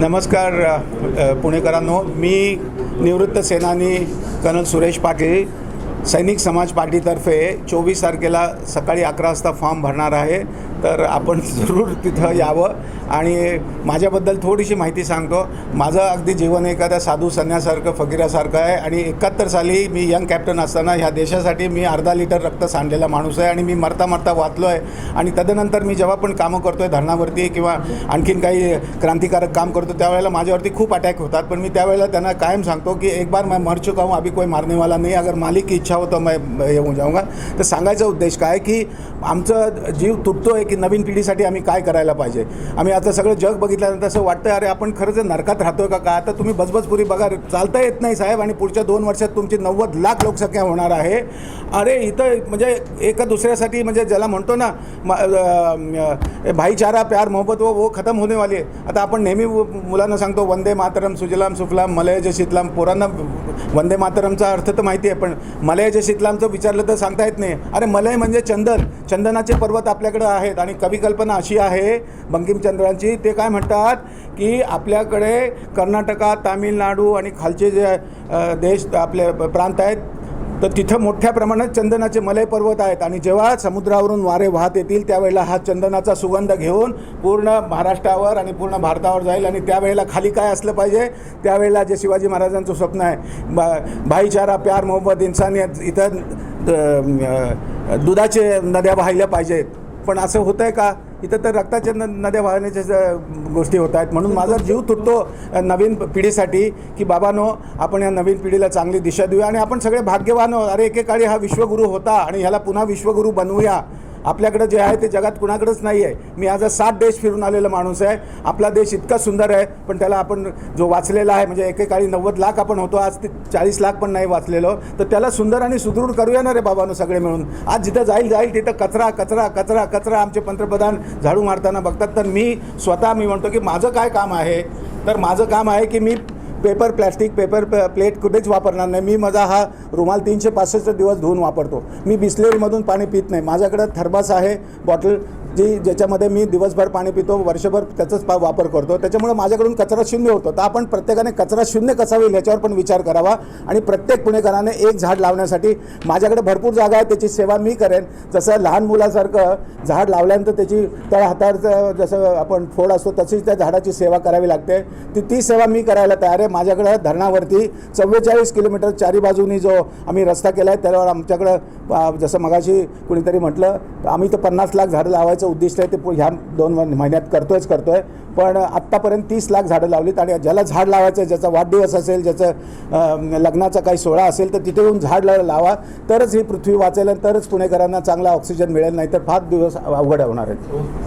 नमस्कार पुणेकरांनो. मी निवृत्त सेनानी कर्नल सुरेश पाटील सैनिक समाज पार्टीतर्फे चोवीस तारखेला सकाळी अकरा वाजता फॉर्म भरणार आहे. तर आपण जरूर तिथं यावं. आणि माझ्याबद्दल थोडीशी माहिती सांगतो. माझं अगदी जीवन एखाद्या साधू संन्यासारखं फकीरासारखं आहे आणि एकाहत्तर साली मी यंग कॅप्टन असताना ह्या देशासाठी मी अर्धा लिटर रक्त सांडलेला माणूस आहे आणि मी मरता मरता वाचलो आहे आणि तदनंतर मी जेव्हा पण कामं करतो आहे धरणावरती किंवा आणखीन काही क्रांतिकारक काम करतो त्यावेळेला माझ्यावरती खूप अटॅक होतात. पण मी त्यावेळेला त्यांना कायम सांगतो की एक बार मैं मर चुका हूँ अभी कोई मारने वाला नहीं अगर मालिक की इच्छा हो तो मैं येऊन जाऊंगा. तर सांगायचा उद्देश काय की आमचं जीव तुटतो आहे की नवीन पिढीसाठी आम्ही काय करायला पाहिजे? आम्ही आता सगळं जग बघितल्यानंतर असं वाटतं अरे आपण खरंच नरकात राहतोय का का आता तुम्ही बसबसपुरी बघा चालता येत नाही साहेब आणि पुढच्या दोन वर्षात तुमची नव्वद लाख लोकसंख्या होणार आहे. अरे इथं म्हणजे एका दुसऱ्यासाठी म्हणजे ज्याला म्हणतो ना भाईचारा प्यार मोहब्बत वो वो खतम होणे वाली आहे. आता आपण नेहमी मुलांना सांगतो वंदे मातरम सुजलाम सुफलाम मलयज शीतलाम. पोरांना वंदे मातरमचा अर्थ तर माहिती आहे पण मलयज शीतलामचं विचारलं तर सांगता येत नाही. अरे मलय म्हणजे चंदन. चंदनाचे पर्वत आपल्याकडे आहेत आणि कवी कल्पना अशी आहे बंकिमचंद्रांची ते काय म्हणतात की आपल्याकडे कर्नाटकात तामिळनाडू आणि खालचे जे देश आपले प्रांत आहेत तर तिथं मोठ्या प्रमाणात चंदनाचे मलय पर्वत आहेत. आणि जेव्हा समुद्रावरून वारे वाहत येतील त्यावेळेला हा चंदनाचा सुगंध घेऊन पूर्ण महाराष्ट्रावर आणि पूर्ण भारतावर जाईल. आणि त्यावेळेला खाली काय असलं पाहिजे? त्यावेळेला जे शिवाजी महाराजांचं स्वप्न आहे बा भाईचारा प्यार मोहब्बत इन्सानियत इथं दुधाचे नद्या वाहिल्या पाहिजेत. पण असं होतं आहे का? इथं तर रक्ताच्या न नद्या वाहण्याच्या ज- गोष्टी होत आहेत. म्हणून माझा जीव तुटतो नवीन पिढीसाठी की बाबानो आपण या नवीन पिढीला चांगली दिशा देऊया आणि आपण सगळे भाग्यवान अरे एकेकाळी हा विश्वगुरू होता आणि ह्याला पुन्हा विश्वगुरू बनवूया. आपल्याकडे जे आहे ते जगात कुणाकडेच नाही आहे. मी आज सात देश फिरून आलेला माणूस आहे. आपला देश इतका सुंदर आहे पण त्याला आपण जो वाचलेला आहे म्हणजे एकेकाळी नव्वद लाख आपण होतो आज ते चाळीस लाख पण नाही वाचलेलो. तर त्याला सुंदर आणि सुदृढ करूया ना रे बाबांनो सगळे मिळून. आज जिथं जाईल जाईल तिथं कचरा कचरा कचरा कचरा आमचे पंतप्रधान झाडू मारताना बघतात. तर मी स्वतः मी म्हणतो की माझं काय काम आहे? तर माझं काम आहे की मी पेपर प्लॅस्टिक पेपर प्लेट कुठेच वापरणार नाही. मी माझा हा रुमाल तीनशे पासष्ट दिवस धुवून वापरतो. मी बिस्लेरीमधून पाणी पित नाही. माझ्याकडं थर्मास आहे बॉटल जी ज्याच्यामध्ये मी दिवसभर पाणी पितो वर्षभर त्याचाच पा वापर करतो. त्याच्यामुळे माझ्याकडून कचरा शून्य होतो. तर आपण प्रत्येकाने कचरा शून्य कसा होईल याच्यावर पण विचार करावा आणि प्रत्येक पुणेकराने एक झाड लावण्यासाठी माझ्याकडे भरपूर जागा आहे त्याची सेवा मी करेन. जसं लहान मुलासारखं झाड लावल्यानंतर त्याची त्या हाताचं जसं आपण फोड असतो तशीच त्या झाडाची सेवा करावी लागते. ती ती सेवा मी करायला तयार आहे. माझ्याकडं धरणावरती चव्वेचाळीस किलोमीटर चारी बाजूनी जो आम्ही रस्ता केला आहे त्यावर आमच्याकडं जसं मगाशी कुणीतरी म्हटलं आम्ही तर पन्नास लाख झाडं लावायचं उद्दिष्ट आहे ते पु- ह्या दोन महिन्यात करतोयच करतोय. पण आत्तापर्यंत तीस लाख झाडं लावलीत आणि ज्याला झाड लावायचं आहे ज्याचा वाढदिवस असेल ज्याचं लग्नाचा काही सोहळा असेल तर तिथे येऊन झाड ला- लावा. तरच ही पृथ्वी वाचेल आणि तरच पुणेकरांना चांगला ऑक्सिजन मिळेल नाही तर फार दिवस अवघड होणार आहेत.